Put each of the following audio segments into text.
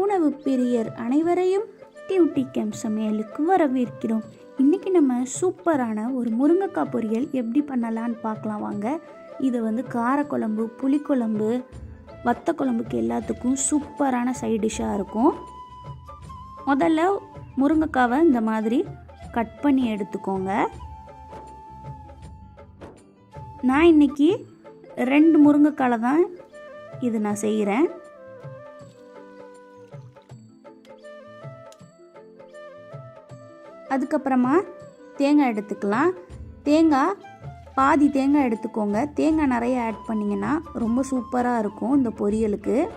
உணவு பிரியர் அனைவரையும் டியூட்டி கேம்ப் சமையலுக்கு வரவேற்கிறோம். இன்றைக்கி நம்ம சூப்பரான ஒரு முருங்கைக்காய் பொரியல் எப்படி பண்ணலான்னு பார்க்கலாம் வாங்க. இது வந்து காரக்குழம்பு புளிக்குழம்பு வத்த குழம்புக்கு எல்லாத்துக்கும் சூப்பரான சைட் டிஷ்ஷாக இருக்கும். முதல்ல முருங்கைக்காவை இந்த மாதிரி கட் பண்ணி எடுத்துக்கோங்க. நான் இன்னைக்கு ரெண்டு முருங்கைக்காலை தான் இது நான் செய்கிறேன் அதுக்கப்புறமா தேங்காய் எடுத்துக்கலாம். தேங்காய் பாதி தேங்காய் எடுத்துக்கோங்க. தேங்காய் நிறைய ஆட் பண்ணிங்கன்னா ரொம்ப சூப்பராக இருக்கும் இந்த பொரியலுக்கு.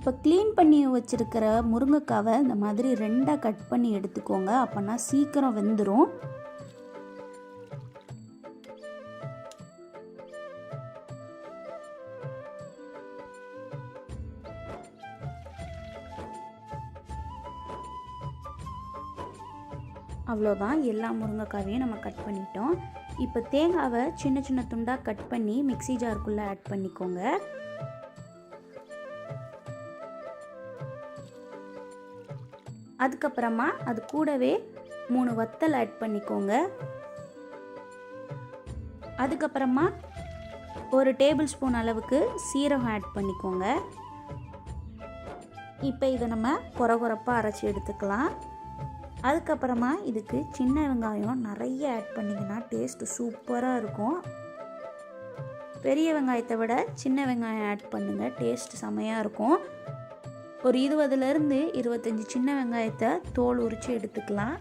இப்போ க்ளீன் பண்ணி வச்சுருக்கிற முருங்கைக்காவை இந்த மாதிரி ரெண்டாக கட் பண்ணி எடுத்துக்கோங்க. அப்போனா சீக்கிரம் வெந்துடும் அவ்வளோதான் எல்லா முருங்கைக்காவையும் நம்ம கட் பண்ணிட்டோம். இப்போ தேங்காவை சின்ன சின்ன துண்டாக கட் பண்ணி மிக்ஸி ஜாருக்குள்ளே ஆட் பண்ணிக்கோங்க. அதுக்கப்புறமா அது கூடவே மூணு வத்தல் ஆட் பண்ணிக்கோங்க. அதுக்கப்புறமா ஒரு டேபிள் ஸ்பூன் அளவுக்கு சீரகம் ஆட் பண்ணிக்கோங்க. இப்போ இதை நம்ம குறை குறைப்பாக அரைச்சி எடுத்துக்கலாம். அதுக்கப்புறமா இதுக்கு சின்ன வெங்காயம் நிறைய ஆட் பண்ணிங்கன்னா டேஸ்ட்டு சூப்பராக இருக்கும். பெரிய வெங்காயத்தை விட சின்ன வெங்காயம் ஆட் பண்ணுங்கள் டேஸ்ட் செமையாக இருக்கும். ஒரு இருபதுலேருந்து இருபத்தஞ்சி சின்ன வெங்காயத்தை தோல் உரித்து எடுத்துக்கலாம்.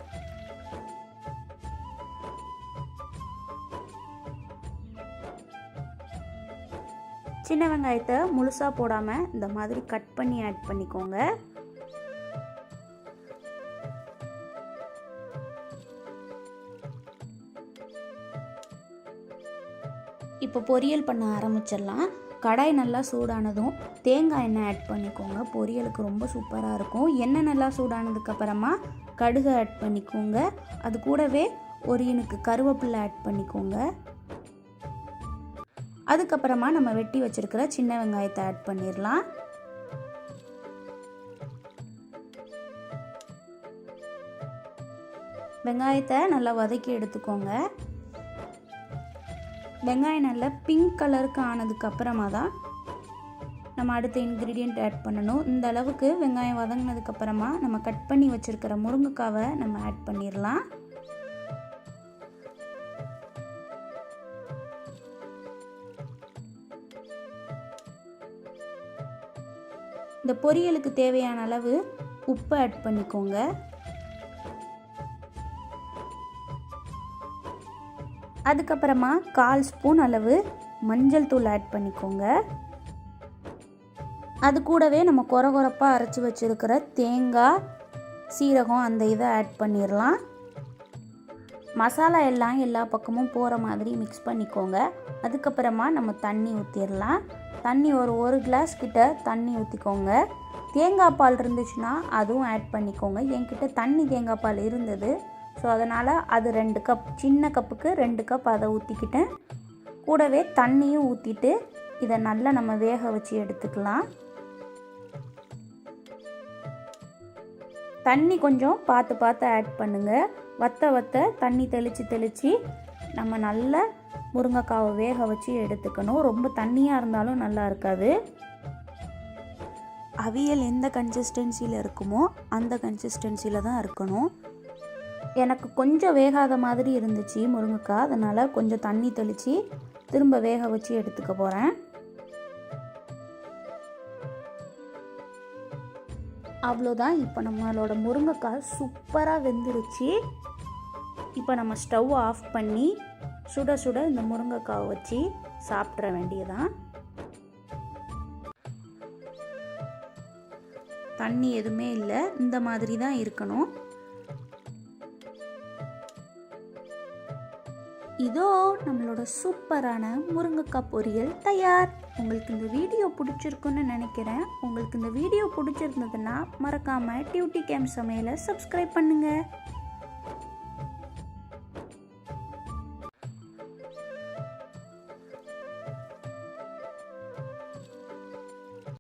சின்ன வெங்காயத்தை முழுசாக போடாமல் இந்த மாதிரி கட் பண்ணி ஆட் பண்ணிக்கோங்க. இப்போ பொரியல் பண்ண ஆரம்பிச்சிடலாம். கடாய் நல்லா சூடானதும் தேங்காய் எண்ணெய் ஆட் பண்ணிக்கோங்க. பொரியலுக்கு ரொம்ப சூப்பராக இருக்கும். எண்ணெய் நல்லா சூடானதுக்கப்புறமா கடுகு ஆட் பண்ணிக்கோங்க. அது கூடவே ஒரு எனக்கு கருவேப்பிலை ஆட் பண்ணிக்கோங்க. அதுக்கப்புறமா நம்ம வெட்டி வச்சுருக்கிற சின்ன வெங்காயத்தை ஆட் பண்ணிடலாம். வெங்காயத்தை நல்லா வதக்கி எடுத்துக்கோங்க. வெங்காயம் நல்லா பிங்க் கலருக்கு ஆனதுக்கு அப்புறமா தான் நம்ம அடுத்த இன்க்ரீடியண்ட் ஆட் பண்ணணும். இந்த அளவுக்கு வெங்காயம் வதங்கினதுக்கப்புறமா நம்ம கட் பண்ணி வச்சுருக்கிற முருங்கைக்காவை நம்ம ஆட் பண்ணிடலாம். இந்த பொரியலுக்கு தேவையான அளவு உப்பு ஆட் பண்ணிக்கோங்க. அதுக்கப்புறமா கால் ஸ்பூன் அளவு மஞ்சள் தூள் ஆட் பண்ணிக்கோங்க. அது கூடவே நம்ம குறை குறைப்பாக அரைச்சி வச்சுருக்கிற தேங்காய் சீரகம் அந்த இதை ஆட் பண்ணிடலாம். மசாலா எல்லாம் எல்லா பக்கமும் போகிற மாதிரி மிக்ஸ் பண்ணிக்கோங்க. அதுக்கப்புறமா நம்ம தண்ணி ஊற்றிடலாம் தண்ணி ஒரு ஒரு கிளாஸ் கிட்ட தண்ணி ஊற்றிக்கோங்க தேங்காய் பால் இருந்துச்சுன்னா அதுவும் ஆட் பண்ணிக்கோங்க. என்கிட்ட தண்ணி தேங்காய் பால் இருந்தது. ஸோ அதனால் அது ரெண்டு கப் சின்ன கப்புக்கு ரெண்டு கப் அதை ஊற்றிக்கிட்டேன் கூடவே தண்ணியும் ஊற்றிட்டு இதை நல்லா நம்ம வேக வச்சு எடுத்துக்கலாம். தண்ணி கொஞ்சம் பார்த்து பார்த்து ஆட் பண்ணுங்கள் வத்த வத்த தண்ணி தெளித்து தெளித்து நம்ம நல்லா முருங்கைக்காவை வேக வச்சு எடுத்துக்கணும். ரொம்ப தண்ணியாக இருந்தாலும் நல்லா இருக்காது. அவியல் எந்த கன்சிஸ்டன்சியில் இருக்குமோ அந்த கன்சிஸ்டன்சியில் தான் இருக்கணும். எனக்கு கொஞ்சம் வேகாத மாதிரி இருந்துச்சு முருங்கைக்காய் அதனால் கொஞ்சம் தண்ணி தெளித்து திரும்ப வேக வச்சு எடுத்துக்க போகிறேன் அவ்வளோதான். இப்போ நம்மளோட முருங்கைக்காய் சூப்பராக வெந்துருச்சு. இப்போ நம்ம ஸ்டவ் ஆஃப் பண்ணி சுட சுட இந்த முருங்கைக்காவை வச்சு சாப்பிட்ற வேண்டியதான் தண்ணி எதுவுமே இல்லை. இந்த மாதிரி தான் இருக்கணும். இதோ நம்மளோட சூப்பரான முருங்கைக்காய் பொரியல் தயார். உங்களுக்கு இந்த வீடியோ பிடிச்சிருக்குன்னு நினைக்கிறேன். உங்களுக்கு இந்த வீடியோ பிடிச்சிருந்ததுன்னா மறக்காமல் டியூட்டி கேம் சமையலை சப்ஸ்கிரைப் பண்ணுங்கள்